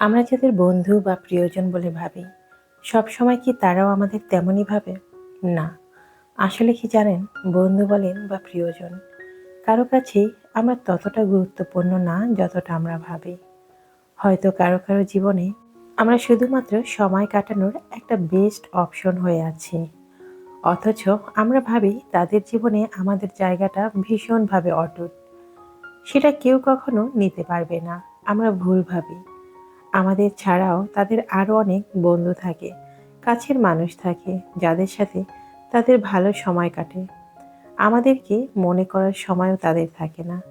আমরা যাদের বন্ধু বা প্রিয়জন বলে ভাবি, সব সময় কি তারাও আমাদের তেমনই ভাবে? না। আসলে কি জানেন, বন্ধু বলেন বা প্রিয়জন, কারও কাছেই আমরা ততটা গুরুত্বপূর্ণ না যতটা আমরা ভাবি। হয়তো কারও কারও জীবনে আমরা শুধুমাত্র সময় কাটানোর একটা বেস্ট অপশন হয়ে আছি। অথচ আমরা ভাবি তাদের জীবনে আমাদের জায়গাটা ভীষণভাবে অটুট। সেটা কেউ কখনো নিতে পারবে না, আমরা ভুল ভাবি। আমাদের ছাড়াও তাদের আরও অনেক বন্ধু থাকে, কাছের মানুষ থাকে, যাদের সাথে তাদের ভালো সময় কাটে। আমাদেরকে মনে করার সময়ও তাদের থাকে না।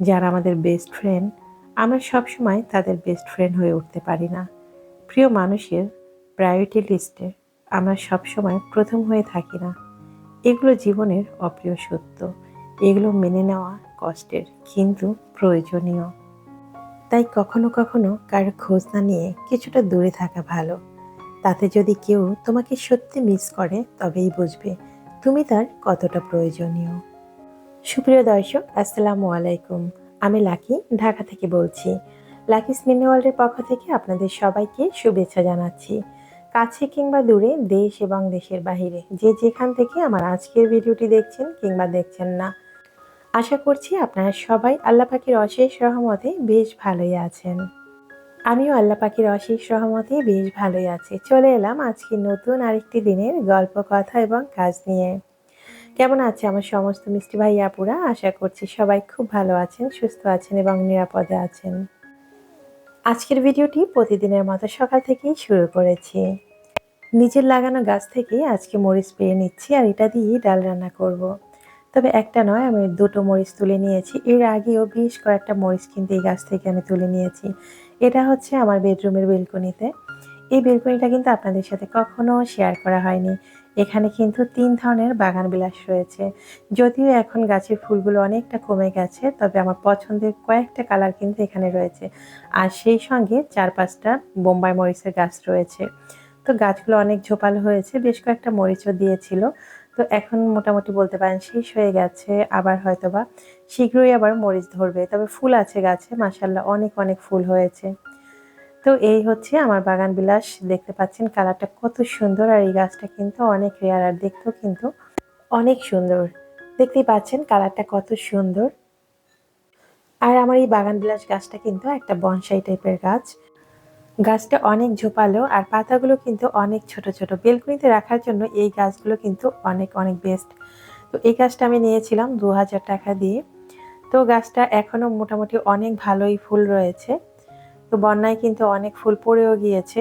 যারা আমাদের বেস্ট ফ্রেন্ড আমরা সবসময় তাদের বেস্ট ফ্রেন্ড হয়ে উঠতে পারি না। প্রিয় মানুষের প্রায়োরিটি লিস্টে আমরা সবসময় প্রথম হয়ে থাকি না। এগুলো জীবনের অপ্রিয় সত্য। এগুলো মেনে নেওয়া কষ্টের, কিন্তু প্রয়োজনীয়। তাই কখনো কখনো কার খোঁজ না নিয়ে কিছুটা দূরে থাকা ভালো। তাতে যদি কেউ তোমাকে সত্যি মিস করে, তবেই বুঝবে তুমি তার কতটা প্রয়োজনীয়। সুপ্রিয় দর্শক, আসসালামু আলাইকুম। আমি লাকি, ঢাকা থেকে বলছি। লাকি স্মিনি ওয়ার্ল্ডের পক্ষ থেকে আপনাদের সবাইকে শুভেচ্ছা জানাচ্ছি। কাছে কিংবা দূরে দেশ এবং দেশের বাহিরে যে যেখান থেকে আমার আজকের ভিডিওটি দেখছেন কিংবা দেখছেন না আশা করছি আপনারা সবাই আল্লাহ পাখির অশেষ রহমতে বেশ ভালোই আছেন। আমিও আল্লাহ পাখির অশেষ রহমতে বেশ ভালোই আছি। চলে এলাম আজকে নতুন আরেকটি দিনের গল্প, কথা এবং কাজ নিয়ে। কেমন আছে আমার সমস্ত মিষ্টি ভাই আপুরা? আশা করছি সবাই খুব ভালো আছেন, সুস্থ আছেন এবং নিরাপদে আছেন। আজকের ভিডিওটি প্রতিদিনের মতো সকাল থেকেই শুরু করেছি। নিজের লাগানো গাছ থেকে আজকে মরিচ পেয়ে নিচ্ছি আর এটা দিয়েই ডাল রান্না করব। তবে একটা নয়, আমি দুটো মরিচ তুলে নিয়েছি। এর আগেও বেশ কয়েকটা মরিচ কিন্তু এই গাছ থেকে আমি তুলে নিয়েছি। এটা হচ্ছে আমার বেডরুমের বেলকনিতে। এই বেলকনিটা কিন্তু আপনাদের সাথে কখনো শেয়ার করা হয়নি। এখানে কিন্তু তিন ধরনের বাগান বিলাস রয়েছে। যদিও এখন গাছের ফুলগুলো অনেকটা কমে গেছে, তবে আমার পছন্দের কয়েকটা কালার কিন্তু এখানে রয়েছে। আর সেই সঙ্গে চার পাঁচটা বোম্বাই মরিচের গাছ রয়েছে। তো গাছগুলো অনেক ঝোপালো হয়েছে, বেশ কয়েকটা মরিচও দিয়েছিল। তো এখন মোটামুটি বলতে পারেন শেষ হয়ে গেছে, আবার হয়তো বা শীঘ্রই আবার মরিচ ধরবে। তবে ফুল আছে গাছে মাসাল্লাহ অনেক অনেক ফুল হয়েছে। তো এই হচ্ছে আমার বাগান বিলাস, দেখতে পাচ্ছেন কালারটা কত সুন্দর আর এই গাছটা কিন্তু অনেক রেয়ার আর দেখতেও কিন্তু অনেক সুন্দর। দেখতেই পাচ্ছেন কালারটা কত সুন্দর। আর আমার এই বাগান বিলাস গাছটা কিন্তু একটা বনসাই টাইপের গাছ। গাছটা অনেক ঝোপালো আর পাতাগুলো কিন্তু অনেক ছোট ছোট। বেলকুনিতে রাখার জন্য এই গাছগুলো কিন্তু অনেক অনেক বেস্ট তো এই গাছটা আমি নিয়েছিলাম দু হাজার টাকা দিয়ে। তো গাছটা এখনও মোটামুটি অনেক ভালোই ফুল রয়েছে। তো বন্যায় কিন্তু অনেক ফুল পড়েও গিয়েছে।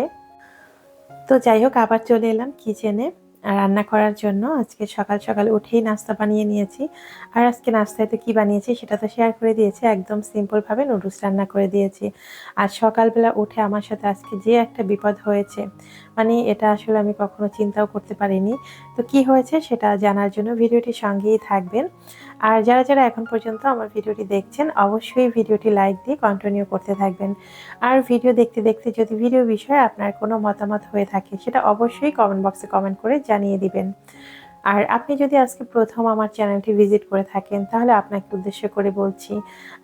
তো যাই হোক, আবার চলে এলাম কিচেনে রান্না করার জন্য আজকে সকাল সকাল উঠেই নাস্তা বানিয়ে নিয়েছি। আর আজকে নাস্তায় তো কী বানিয়েছি সেটা তো শেয়ার করে দিয়েছি। একদম সিম্পলভাবে নুডলস রান্না করে দিয়েছি। আর সকালবেলা উঠে আমার সাথে আজকে যে একটা বিপদ হয়েছে মানে এটা আসলে আমি কখনো চিন্তাও করতে পারিনি। তো কি হয়েছে সেটা জানার জন্য ভিডিওটি সঙ্গেই থাকবেন। আর যারা যারা এখন পর্যন্ত আমার ভিডিওটি দেখছেন, অবশ্যই ভিডিওটি লাইক দিয়ে কন্টিনিউ করতে থাকবেন। আর ভিডিও দেখতে দেখতে যদি ভিডিও বিষয়ে আপনার কোনো মতামত হয়ে থাকে, সেটা অবশ্যই কমেন্ট বক্সে কমেন্ট করে জানিয়ে দিবেন। আর আপনি যদি আজকে প্রথম আমার চ্যানেলটি ভিজিট করে থাকেন, তাহলে আপনাকে উদ্দেশ্য করে বলছি,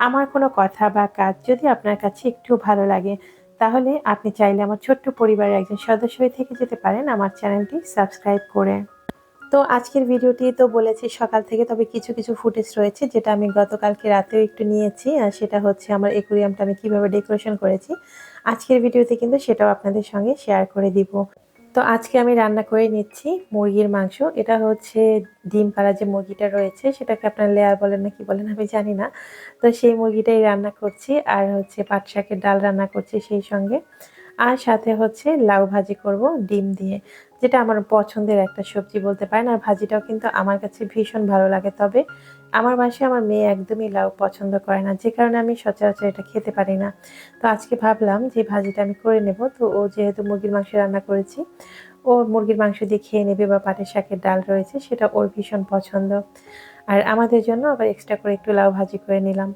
আমার কোনো কথা বা কাজ যদি আপনার কাছে একটু ভালো লাগে, তাহলে আপনি চাইলে আমার ছোট্ট পরিবারের একজন সদস্য হয়ে থেকে যেতে পারেন আমার চ্যানেলটি সাবস্ক্রাইব করে। তো আজকের ভিডিওটি তো বলেছি সকাল থেকে, তবে কিছু কিছু ফুটেজ রয়েছে যেটা আমি গতকালকে রাতেও একটু নিয়েছি। আর সেটা হচ্ছে আমার একুরিয়ামটা আমি কীভাবে ডেকোরেশন করেছি। আজকের ভিডিওতে কিন্তু সেটাও আপনাদের সঙ্গে শেয়ার করে দিব। তো আজকে আমি রান্না করে নিচ্ছি মুরগির মাংস। এটা হচ্ছে ডিম পাড়া যে মুরগিটা রয়েছে, সেটাকে আপনার লেয়ার বলেন না কি বলেন আমি জানি না। তো সেই মুরগিটাই রান্না করছি। আর হচ্ছে পাট শাকের ডাল রান্না করছি সেই সঙ্গে। আর সাথে হচ্ছে লাউ ভাজি করব ডিম দিয়ে, যেটা আমার পছন্দের একটা সবজি বলতে পারেন। আর ভাজিটাও কিন্তু আমার কাছে ভীষণ ভালো লাগে। তবে আমার বাসায় আমার মেয়ে একদমই লাউ পছন্দ করে না, যে কারণে আমি সচরাচর এটা খেতে পারি না। তো আজকে ভাবলাম যে ভাজিটা আমি করে নেব। তো ও যেহেতু মুরগির মাংস রান্না করেছি, ও মুরগির মাংস দিয়ে খেয়ে নেবে বা পাটের শাকের ডাল রয়েছে, সেটা ওর ভীষণ পছন্দ। আর আমাদের জন্য আবার এক্সট্রা করে একটু লাউ ভাজি করে নিলাম।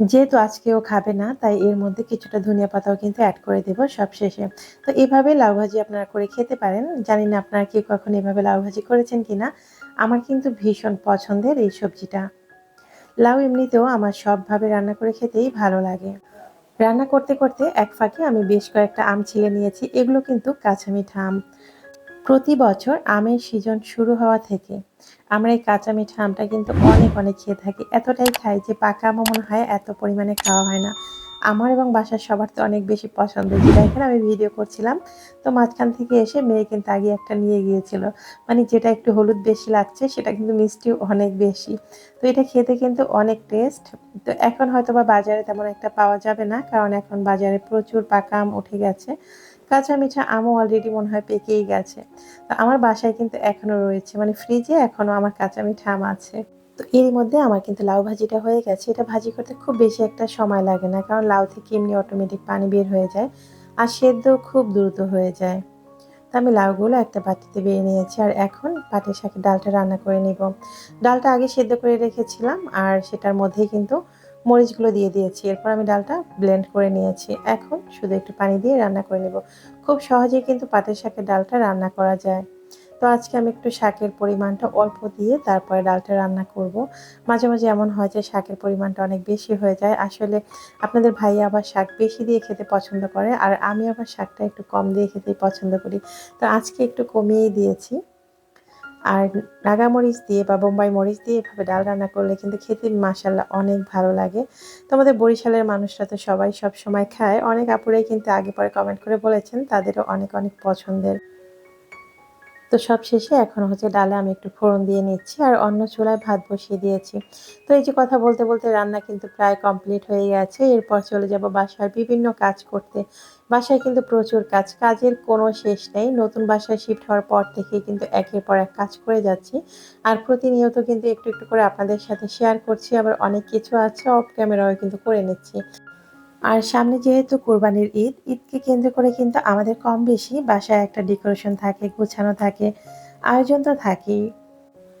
যেহেতু আজকেও খাবে না, তাই এর মধ্যে কিছুটা ধনিয়া পাতাও কিন্তু অ্যাড করে দেবো সব শেষে। তো এভাবে লাউ ভাজি আপনারা করে খেতে পারেন। জানি না আপনারা কেউ কখন এভাবে লাউ ভাজি করেছেন কিনা। আমার কিন্তু ভীষণ পছন্দের এই সবজিটা। লাউ এমনিতেও আমার সবভাবে রান্না করে খেতেই ভালো লাগে। রান্না করতে করতে এক ফাঁকে আমি বেশ কয়েকটা আম ছিলে নিয়েছি। এগুলো কিন্তু কাঁচা মিঠা আম। প্রতি বছর আমের সিজন শুরু হওয়া থেকে আমরা এই কাঁচা মিঠা আমটা কিন্তু অনেক অনেক খেয়ে থাকি। এতটাই খাই যে পাকা আমও মনে হয় এত পরিমাণে খাওয়া হয় না। আমার এবং বাসার সবার তো অনেক বেশি পছন্দ। যে এখানে আমি ভিডিও করছিলাম, তো মাঝখান থেকে এসে মেয়ে কিন্তু আগে একটা নিয়ে গিয়েছিল। মানে যেটা একটু হলুদ বেশি লাগছে, সেটা কিন্তু মিষ্টিও অনেক বেশি। তো এটা খেতে কিন্তু অনেক টেস্ট তো এখন হয়তো বা বাজারে তেমন একটা পাওয়া যাবে না, কারণ এখন বাজারে প্রচুর পাকা আম উঠে গেছে। কাঁচা মিঠা আমও অলরেডি মনে হয় পেকেই গেছে। তো আমার বাসায় কিন্তু এখনও রয়েছে মানে ফ্রিজে এখনও আমার কাঁচা মিঠা আম আছে। তো এরই মধ্যে আমার কিন্তু লাউ ভাজিটা হয়ে গেছে। এটা ভাজি করতে খুব বেশি একটা সময় লাগে না, কারণ লাউ থেকে এমনি অটোমেটিক পানি বের হয়ে যায় আর সেদ্ধ খুব দ্রুত হয়ে যায়। তো আমি লাউগুলো একটা বাটিতে বেরিয়ে নিয়েছি আর এখন পাটের শাকের ডালটা রান্না করে নিব। ডালটা আগে সেদ্ধ করে রেখেছিলাম আর সেটার মধ্যেই কিন্তু মরিচগুলো দিয়ে দিয়েছি। এরপর আমি ডালটা ব্লেন্ড করে নিয়েছি। এখন শুধু একটু পানি দিয়ে রান্না করে নেব। খুব সহজেই কিন্তু পাটের শাকের ডালটা রান্না করা যায়। তো আজকে আমি একটু শাকের পরিমাণটা অল্প দিয়ে তারপরে ডালটা রান্না করব। মাঝে মাঝে এমন হয় যে শাকের পরিমাণটা অনেক বেশি হয়ে যায়। আসলে আপনাদের ভাই আবার শাক বেশি দিয়ে খেতে পছন্দ করে, আর আমি আবার শাকটা একটু কম দিয়ে খেতেই পছন্দ করি। তো আজকে একটু কমিয়েই দিয়েছি। আর নাগা মরিচ দিয়ে বা বোম্বাই মরিচ দিয়ে এভাবে ডাল রান্না করলে কিন্তু খেতে মাসাল্লাহ অনেক ভালো লাগে। তো আমাদের বরিশালের মানুষরা তো সবাই সব সময় খায়। অনেক আপুরাই কিন্তু আগে পরে কমেন্ট করে বলেছেন তাদেরও অনেক অনেক পছন্দের। তো সব শেষে এখন হচ্ছে ডালে আমি একটু ফোড়ন দিয়ে নিচ্ছি আর অন্য চুলায় ভাত বসিয়ে দিয়েছি। তো এই যে কথা বলতে বলতে রান্না কিন্তু প্রায় কমপ্লিট হয়ে গেছে। এরপর চলে যাব বাসার বিভিন্ন কাজ করতে। বাসায় কিন্তু প্রচুর কাজ, কাজের কোনো শেষ নেই। নতুন বাসায় শিফট হওয়ার পর থেকে কিন্তু একের পর এক কাজ করে যাচ্ছি। আর প্রতিনিয়ত কিন্তু একটু একটু করে আপনাদের সাথে শেয়ার করছি। আবার অনেক কিছু আছে অফ ক্যামেরাও কিন্তু করে নিচ্ছি। আর সামনে যেহেতু কোরবানির ঈদ, ঈদকে কেন্দ্র করে কিন্তু আমাদের কম বেশি বাসায় একটা ডেকোরেশন থাকে, গোছানো থাকে, আয়োজন তো থাকেই।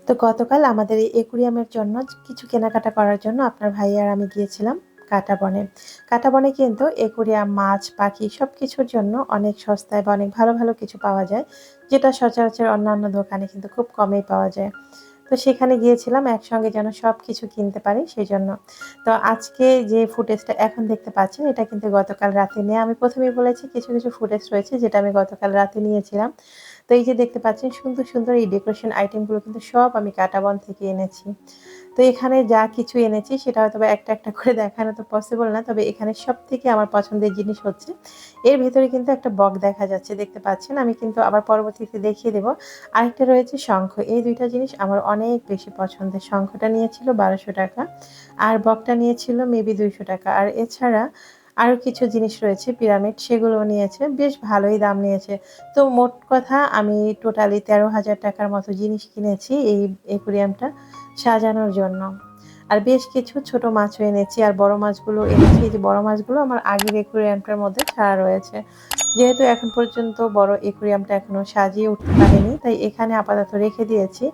তো গতকাল আমাদের এই একুরিয়ামের জন্য কিছু কেনাকাটা করার জন্য আপনার ভাই আর আমি গিয়েছিলাম কাটাবনে কাটাবনে কিন্তু একুরিয়াম, মাছ, পাখি সব কিছুর জন্য অনেক সস্তায় বা অনেক ভালো ভালো কিছু পাওয়া যায়, যেটা সচরাচর অন্যান্য দোকানে কিন্তু খুব কমেই পাওয়া যায়। তো সেখানে গিয়েছিলাম, একসঙ্গে যেন সব কিছু কিনতে পারি সেই জন্য তো আজকে যে ফুটেজটা এখন দেখতে পাচ্ছেন, এটা কিন্তু গতকাল রাতে নিয়ে। আমি প্রথমেই বলেছি কিছু কিছু ফুটেজ রয়েছে যেটা আমি গতকাল রাতে নিয়েছিলাম। তো এই যে দেখতে পাচ্ছেন, সুন্দর সুন্দর এই ডেকোরেশন আইটেমগুলো কিন্তু সব আমি কাটাবন থেকে এনেছি। তো এখানে যা কিছু এনেছি সেটা হয়তো একটা একটা করে দেখানো তো পসিবল না, তবে এখানে সব থেকে আমার পছন্দের জিনিস হচ্ছে, এর ভেতরে কিন্তু একটা বক দেখা যাচ্ছে, দেখতে পাচ্ছেন? আমি কিন্তু আবার পরবর্তীতে দেখিয়ে দেবো। আরেকটা রয়েছে শঙ্খ, এই দুইটা জিনিস আমার অনেক বেশি পছন্দের। শঙ্খটা নিয়েছিল বারোশো টাকা, আর বকটা নিয়েছিল মেবি দুইশো টাকা, আর এছাড়া আরও কিছু জিনিস রয়েছে, পিরামিড, সেগুলো নিয়েছে, বেশ ভালোই দাম নিয়েছে। তো মোট কথা আমি টোটালি তেরো হাজার টাকার মতো জিনিস কিনেছি এই একুরিয়ামটা সাজানোর জন্য। আর বেশ কিছু ছোট মাছও এনেছি, আর বড় মাছগুলো এনেছি। এই যে বড় মাছগুলো আমার আগের একুরিয়ামটার মধ্যে ছাড়া রয়েছে। যেহেতু এখন পর্যন্ত বড় একুরিয়ামটা এখনও সাজিয়ে উঠতে পারেনি, তাই এখানে আপাতত রেখে দিয়েছি।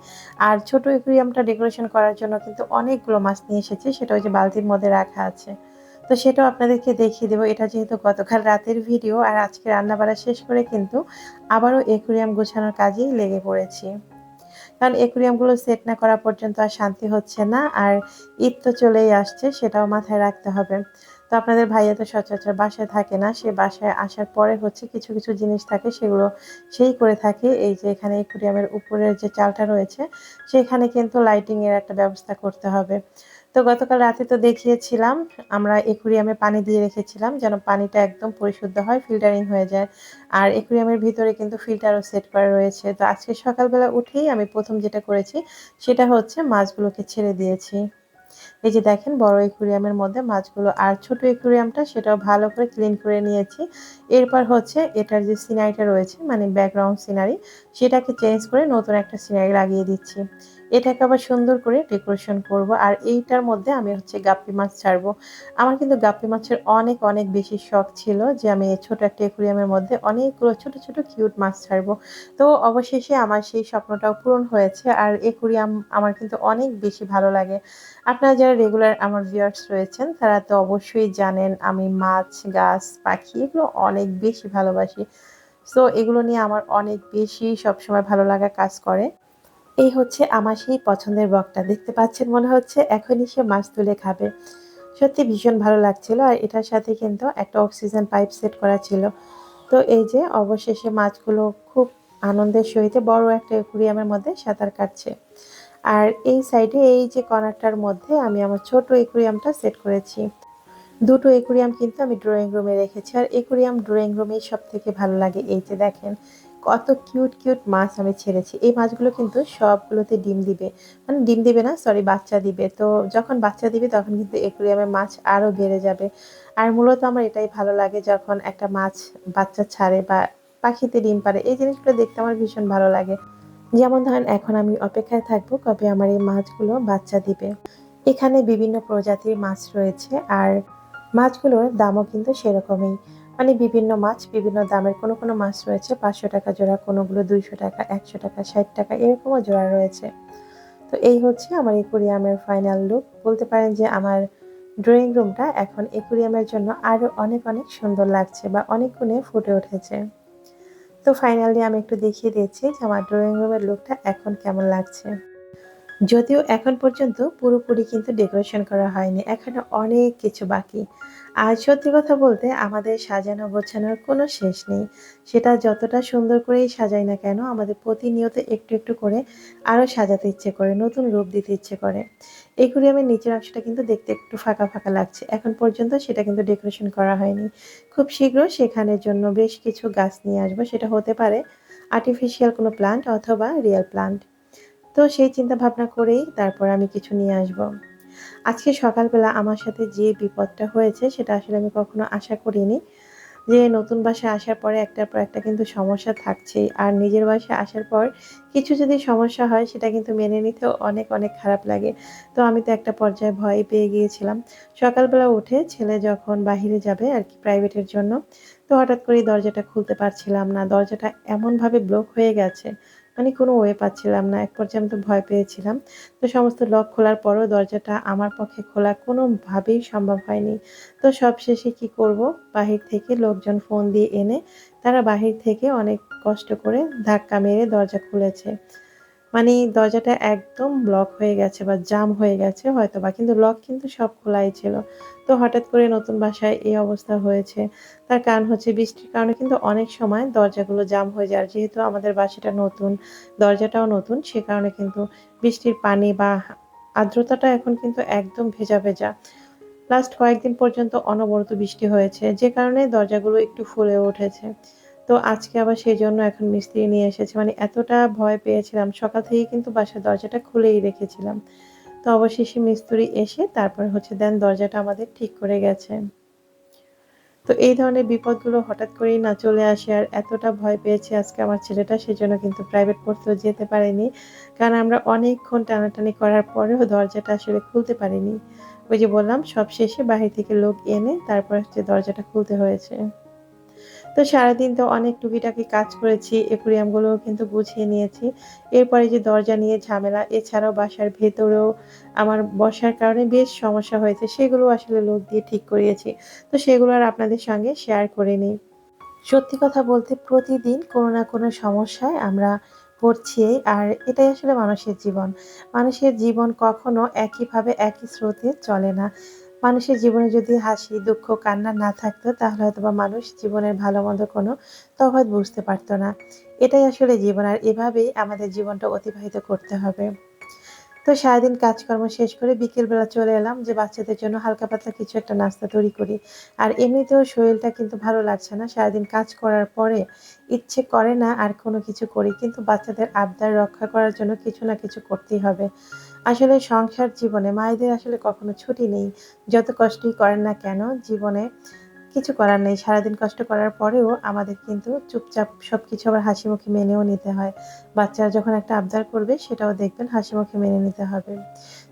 আর ছোট একুরিয়ামটা ডেকোরেশন করার জন্য কিন্তু অনেকগুলো মাছ নিয়ে এসেছি, সেটা ওই যে বালতির মধ্যে রাখা আছে। তো সেটাও আপনাদেরকে দেখিয়ে দেবো। এটা যেহেতু গতকাল রাতের ভিডিও আর আজকে রান্নাবাড়া শেষ করে কিন্তু আবারও একুরিয়াম গোছানোর কাজেই লেগে পড়েছি। কারণ একুরিয়ামগুলো সেট না করা পর্যন্ত আর শান্তি হচ্ছে না আর ঈদ তো চলেই আসছে, সেটাও মাথায় রাখতে হবে। তো আপনাদের ভাইয়া তো সচরাচর বাসায় থাকে না, সে বাসায় আসার পরে হচ্ছে কিছু কিছু জিনিস থাকে সেগুলো সেই করে থাকে। এই যে এখানে একুরিয়ামের উপরের যে চালটা রয়েছে, সেখানে কিন্তু লাইটিংয়ের একটা ব্যবস্থা করতে হবে। তো গতকাল রাতে তো দেখিয়েছিলাম, আমরা একুরিয়ামে পানি দিয়ে রেখেছিলাম যেন পানিটা একদম পরিশুদ্ধ হয়, ফিল্টারিং হয়ে যায়। আর একুরিয়ামের ভিতরে কিন্তু ফিল্টারও সেট করা রয়েছে। তো আজকে সকালবেলা উঠেই আমি প্রথম যেটা করেছি, সেটা হচ্ছে মাছগুলোকে ছেড়ে দিয়েছি। এই যে দেখেন, বড় একুরিয়ামের মধ্যে মাছগুলো আর ছোট একুরিয়ামটা সেটাও ভালো করে ক্লিন করে নিয়েছি। এরপর হচ্ছে এটার যে সিনারিটা রয়েছে মানে ব্যাকগ্রাউন্ড সিনারি, সেটাকে চেঞ্জ করে নতুন একটা সিনারি লাগিয়ে দিচ্ছি। এটাকে আবার সুন্দর করে ডেকোরেশন করব। আর এইটার মধ্যে আমি হচ্ছে গাপ্পি মাছ ছাড়বো। আমার কিন্তু গাপ্পি মাছের অনেক অনেক বেশি শখ ছিল যে আমি ছোট একটা একুরিয়ামের মধ্যে অনেকগুলো ছোট ছোট কিউট মাছ ছাড়বো। তো অবশেষে আমার সেই স্বপ্নটাও পূরণ হয়েছে। আর একুরিয়াম আমার কিন্তু অনেক বেশি ভালো লাগে। আপনারা যারা রেগুলার আমার ভিউয়ার্স রয়েছেন, তারা তো অবশ্যই জানেন আমি মাছ, গাছ, পাখি এগুলো অনেক বেশি ভালোবাসি। সো এগুলো নিয়ে আমার অনেক বেশি সবসময় ভালো লাগা কাজ করে। এই হচ্ছে আমার সেই পছন্দের বকটা। দেখতে পাচ্ছেন, মনে হচ্ছে এখনই সে মাছ তুলে খাবে। সত্যি ভীষণ ভালো লাগছিল আর এটার সাথে কিন্তু একটা অক্সিজেন পাইপ সেট করা ছিল। তো এই যে অবশেষে মাছগুলো খুব আনন্দের সহিত বড় একটা একুরিয়ামের মধ্যে সাঁতার কাটছে। আর এই সাইডে এই যে কর্নারটার মধ্যে আমি আমার ছোট একুরিয়ামটা সেট করেছি। দুটো একুরিয়াম কিন্তু আমি ড্রয়িং রুমে রেখেছি। আর একুরিয়াম ড্রয়িং রুমেই সব থেকে ভালো লাগে। এই যে দেখেন কত কিউট কিউট মাছ আমি ছেড়েছি। এই মাছগুলো কিন্তু সবগুলোতে ডিম দিবে। মানে ডিম দিবে না সরি বাচ্চা দিবে। তো যখন বাচ্চা দিবে, তখন কিন্তু একুরিয়ামে মাছ আরও বেড়ে যাবে। আর মূলত আমার এটাই ভালো লাগে যখন একটা মাছ বাচ্চা ছাড়ে বা পাখিতে ডিম পারে এই জিনিসগুলো দেখতে আমার ভীষণ ভালো লাগে। যেমন ধরেন, এখন আমি অপেক্ষায় থাকব কবে আমার এই মাছগুলো বাচ্চা দিবে। এখানে বিভিন্ন প্রজাতির মাছ রয়েছে, আর মাছগুলোর দামও কিন্তু সেরকমই। মানে বিভিন্ন মাছ, বিভিন্ন দামের কোনো কোনো মাছ রয়েছে, পাঁচশো টাকা জোড়া, কোনোগুলো দুইশো টাকা, একশো টাকা, ষাট টাকা, এরকমও জোড়া রয়েছে। তো এই হচ্ছে আমার একুরিয়ামের ফাইনাল লুক বলতে পারেন যে আমার ড্রয়িং রুমটা এখন একুরিয়ামের জন্য আরও অনেক অনেক সুন্দর লাগছে বা অনেক গুণে ফুটে উঠেছে। তো ফাইনালি আমি একটু দেখিয়ে দিয়েছি যে আমার ড্রয়িং রুমের লুকটা এখন কেমন লাগছে। যদিও এখন পর্যন্ত পুরোপুরি কিন্তু ডেকোরেশন করা হয়নি, এখনও অনেক কিছু বাকি। আর সত্যি কথা বলতে আমাদের সাজানো গোছানোর কোনো শেষ নেই। সেটা যতটা সুন্দর করেই সাজাই না কেন, আমাদের প্রতিনিয়ত একটু একটু করে আরও সাজাতে ইচ্ছে করে, নতুন রূপ দিতে ইচ্ছে করে। একুরিয়ামের নিচের অংশটা কিন্তু দেখতে একটু ফাঁকা ফাঁকা লাগছে, এখন পর্যন্ত সেটা কিন্তু ডেকোরেশন করা হয়নি। খুব শীঘ্র সেখানের জন্য বেশ কিছু গাছ নিয়ে আসব, সেটা হতে পারে আর্টিফিশিয়াল কোনো প্লান্ট অথবা রিয়েল প্লান্ট তো সেই চিন্তা ভাবনা করেই তারপর আমি কিছু নিয়ে আসব। আজকে সকালবেলা আমার সাথে যে বিপদটা হয়েছে, সেটা আসলে আমি কখনো আশা করিনি। যে নতুন বাসায় আসার পরে একটার পর একটা কিন্তু সমস্যা থাকছেই। আর নিজের বাসায় আসার পর কিছু যদি সমস্যা হয়, সেটা কিন্তু মেনে নিতেও অনেক অনেক খারাপ লাগে। তো আমি তো একটা পর্যায়ে ভয় পেয়ে গিয়েছিলাম। সকালবেলা উঠে ছেলে যখন বাহিরে যাবে আর কি প্রাইভেটের জন্য, তো হঠাৎ করেই দরজাটা খুলতে পারছিলাম না। দরজাটা এমনভাবে ব্লক হয়ে গেছে মানে কোনো ওয়ে পাচ্ছিলাম না। এক পর্যায়ে আমি তো ভয় পেয়েছিলাম। তো সমস্ত লক খোলার পরও দরজাটা আমার পক্ষে খোলা কোনোভাবেই সম্ভব হয়নি। তো সবশেষে কি করব? বাহির থেকে লোকজন ফোন দিয়ে এনে তারা বাহির থেকে অনেক কষ্ট করে ধাক্কা মেরে দরজা খুলেছে। মানে দরজাটা একদম ব্লক হয়ে গেছে বা জাম হয়ে গেছে হয়তো বা কিন্তু লক কিন্তু সব খোলাই ছিল। তো হঠাৎ করে নতুন বাসায় এই অবস্থা হয়েছে। তার কারণ হচ্ছে বৃষ্টির কারণে কিন্তু অনেক সময় দরজাগুলো জাম হয়ে যায়। যেহেতু আমাদের বাসাটা নতুন, দরজাটাও নতুন, সে কারণে কিন্তু বৃষ্টির পানি বা আর্দ্রতাটা এখন কিন্তু একদম ভেজা ভেজা। লাস্ট কয়েকদিন পর্যন্ত অনবরত বৃষ্টি হয়েছে, যে কারণে দরজাগুলো একটু ফুলে উঠেছে। তো আজকে আবার সেই জন্য এখন মিস্ত্রি নিয়ে এসেছে। মানে এতটা ভয় পেয়েছিলাম। সকাল থেকে কিন্তু বাসার দরজাটা খুলেই রেখেছিলাম। তো অবশেষে মিস্ত্রি এসে তারপর হচ্ছে দেন দরজাটা আমাদের ঠিক করে গেছে। তো এই ধরনের বিপদগুলো হঠাৎ করেই না চলে আসে আর এতটা ভয় পেয়েছে আজকে আমার ছেলেটা সেজন্য কিন্তু প্রাইভেট পড়তেও যেতে পারেনি। কারণ আমরা অনেকক্ষণ টানাটানি করার পরেও দরজাটা আসলে খুলতে পারিনি। ওই যে বললাম, সব শেষে বাহির থেকে লোক এনে তারপর হচ্ছে দরজাটা খুলতে হয়েছে। তো সারাদিন তো অনেক টুকিটাকি কাজ করেছি, একুরিয়ামগুলোও কিন্তু গুছিয়ে নিয়েছি। এরপরে যে দরজা নিয়ে ঝামেলা, এছাড়াও বাসার ভেতরেও আমার বসার কারণে বেশ সমস্যা হয়েছে, সেগুলো আসলে লোক দিয়ে ঠিক করিয়েছি। তো সেগুলো আর আপনাদের সঙ্গে শেয়ার করে নিই। সত্যি কথা বলতে প্রতিদিন কোনো না কোনো সমস্যায় আমরা পড়ছি আর এটাই আসলে মানুষের জীবন। মানুষের জীবন কখনো একইভাবে একই স্রোতে চলে না। মানুষের জীবনে যদি হাসি, দুঃখ, কান্না না থাকতো, তাহলে হয়তো বা মানুষ জীবনের ভালো মন্দ কোনো তফাৎ বুঝতে পারতো না। এটাই আসলে জীবন, আর এভাবেই আমাদের জীবনটা অতিবাহিত করতে হবে। তো সারাদিন কাজকর্ম শেষ করে বিকেলবেলা চলে এলাম যে বাচ্চাদের জন্য হালকা পাতলা কিছু একটা নাস্তা তৈরি করি। আর এমনিতেও শরীরটা কিন্তু ভালো লাগছে না। সারাদিন কাজ করার পরে ইচ্ছে করে না আর কোনো কিছু করি, কিন্তু বাচ্চাদের আবদার রক্ষা করার জন্য কিছু না কিছু করতেই হবে। আসলে সংসার জীবনে মায়েদের আসলে কখনো ছুটি নেই। যত কষ্টই করেন না কেন, জীবনে কিছু করার নেই। সারাদিন কষ্ট করার পরেও আমাদের কিন্তু চুপচাপ সব কিছু আবার হাসি মুখে মেনেও নিতে হয়। বাচ্চারা যখন একটা আবদার করবে, সেটাও দেখবেন হাসি মুখে মেনে নিতে হবে।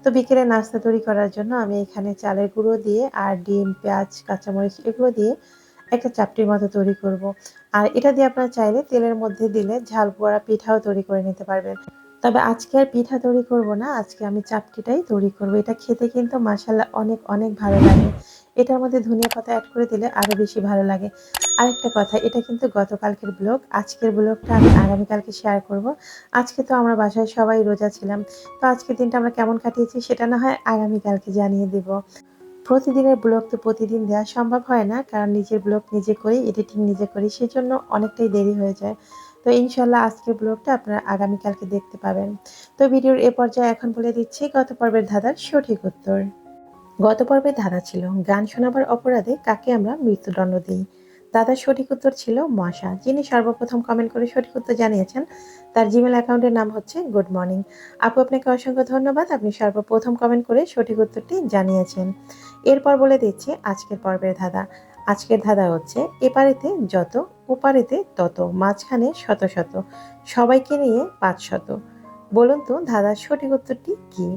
তো বিকেলে নাস্তা তৈরি করার জন্য আমি এখানে চালের গুঁড়ো দিয়ে আর ডিম, পেঁয়াজ, কাঁচামরিচ এগুলো দিয়ে একটা চাপটির মতো তৈরি করব। আর এটা দিয়ে আপনারা চাইলে তেলের মধ্যে দিলে ঝাল পোড়া পিঠাও তৈরি করে নিতে পারবেন। তবে আজকে আর পিঠা তৈরি করব না, আজকে আমি চাপটিটাই তৈরি করব। এটা খেতে কিন্তু মাসাল্লাহ অনেক অনেক ভালো লাগে। এটার মধ্যে ধনিয়া পাতা অ্যাড করে দিলে আরও বেশি ভালো লাগে। আরেকটা কথা, এটা কিন্তু গতকালকের ব্লগ আজকের ব্লগটা আমি আগামীকালকে শেয়ার করব। আজকে তো আমরা বাসায় সবাই রোজা ছিলাম, তো আজকের দিনটা আমরা কেমন কাটিয়েছি সেটা না হয় আগামীকালকে জানিয়ে দেব। প্রতিদিনের ব্লগ তো প্রতিদিন দেওয়া সম্ভব হয় না, কারণ নিজের ব্লগ নিজে করি এডিটিং নিজে করি, সেজন্য অনেকটাই দেরি হয়ে যায়। তো ইনশাল্লাহ আজকের ব্লগটা আপনারা আগামীকালকে দেখতে পাবেন। তো ভিডিওর এ পর্যায়ে এখন বলে দিচ্ছি, গত পর্বের ধাঁধার সঠিক উত্তর। গত পর্বে ধাঁধা ছিল। গান শোনাবার অপরাধে কাকে আমরা মৃত্যুদণ্ড দিই? দাদার সঠিক উত্তর ছিল মশা, যিনি সর্বপ্রথম কমেন্ট করে সঠিক উত্তর জানিয়েছেন, তার জিমেল অ্যাকাউন্টের নাম হচ্ছে গুড মর্নিং আপু, আপনাকে অসংখ্য ধন্যবাদ। আপনি সর্বপ্রথম কমেন্ট করে সঠিক উত্তরটি জানিয়েছেন। এরপর বলে দিচ্ছি আজকের পর্বের ধাঁধা। আজকের ধাঁধা হচ্ছে, এপারেতে যত, ওপারেতে তত, মাঝখানে শত শত, সবাইকে নিয়ে পাঁচ শত। বলুন তো ধাঁধার সঠিক উত্তরটি কি?